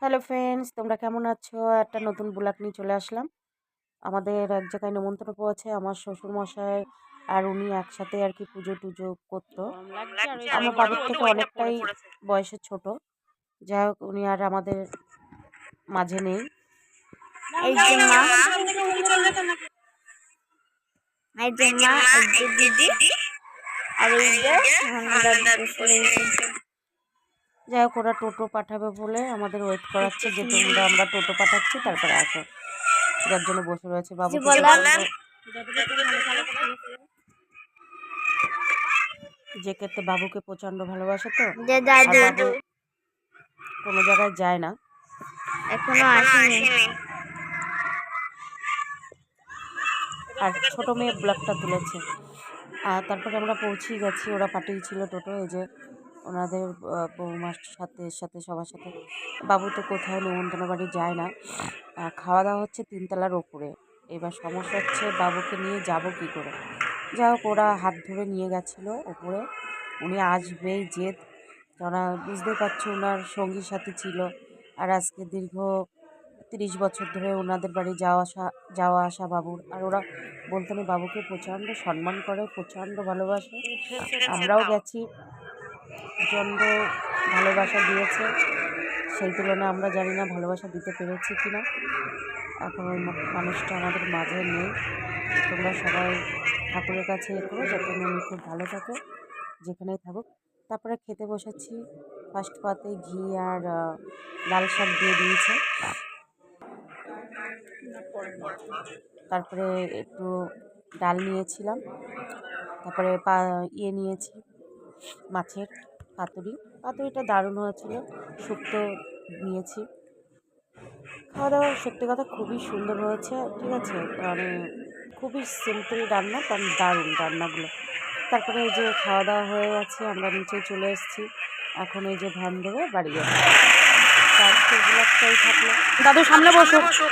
Hello friends, তোমরা কেমন আছো? একটা নতুন ব্লগ নিয়ে চলে আসলাম। আমাদের এক জায়গায় নিমন্ত্রণ পড়েছে আমার শ্বশুর মশাই আর উনি একসাথে আর কি পুজো টুজো করতো। আমার বাড়ির থেকে অনেকটাই বয়সে ছোট। যাই হোক, উনি আর আমাদের মাঝে নেই। মা। দিদি। আর এই যে আমার দাদু বসে রয়েছে। যাই হোক ওরা টোটো পাঠাবে বলে আমাদের ওয়েট করাচ্ছে যে তোমরা আমরা টোটো পাঠাচ্ছি তারপরে আসো। যার জন্য বসে রয়েছে বাবু। যে ক্ষেত্রে বাবুকে প্রচণ্ড ভালোবাসে তো কোনো জায়গায় যায় না। এখনও আসেনি। আর ছোট মেয়ে ব্লগটা তুলেছে। আর তারপরে আমরা পৌঁছেই গেছি ওরা পাঠিয়েছিল টোটো এই যে ওনাদের বৌমার সাথে সাথে সবার সাথে। বাবু তো কোথাও নিমন্ত্রণ বাড়ি যায় না। খাওয়া দাওয়া হচ্ছে তিনতলার ওপরে। এবার সমস্যা হচ্ছে বাবুকে নিয়ে যাব কি করে? যাই হোক, ওরা হাত ধরে নিয়ে গেছিল ওপরে। উনি আসবেই জেদ। কেননা বুঝতেই পারছ ওনার সঙ্গী সাথী ছিল। আর আজকে দীর্ঘ তিরিশ বছর ধরে ওনাদের বাড়ি যাওয়া আসা যাওয়া আসা বাবুর। আর ওরা বলতে নেই, বাবুকে প্রচণ্ড সম্মান করে, প্রচণ্ড ভালোবাসে। আমরাও গেছি। প্রচণ্ড ভালোবাসা দিয়েছে। সেই তুলনায় আমরা জানি না ভালোবাসা দিতে পেরেছি কি না এখন ওই মানুষটা আমাদের মাঝে নেই। তোমরা সবাই ঠাকুরের কাছে এ করো যাতে উনি খুব ভালো থাকে, যেখানেই থাকুক। তারপরে খেতে বসেছি। ফার্স্ট পাতে ঘি আর লাল শাক দিয়ে দিয়েছে। তারপরে একটু ডাল নিয়েছিলাম। তারপরে পা ইয়ে নিয়েছি, মাছের। পাতুরি। পাতুরিটা দারুণ হয়েছিল, শুক্তো নিয়েছি। খাওয়া দাওয়া সত্যি কথা খুবই সুন্দর হয়েছে, ঠিক আছে? মানে খুবই সিম্পল রান্না কারণ দারুণ রান্নাগুলো। তারপরে এই যে খাওয়া দাওয়া হয়ে গেছে, আমরা নিচে চলে এসেছি। এখন এই যে ভ্যান ধরে বাড়ি তার থাকল। দাদু, সামনে বসো।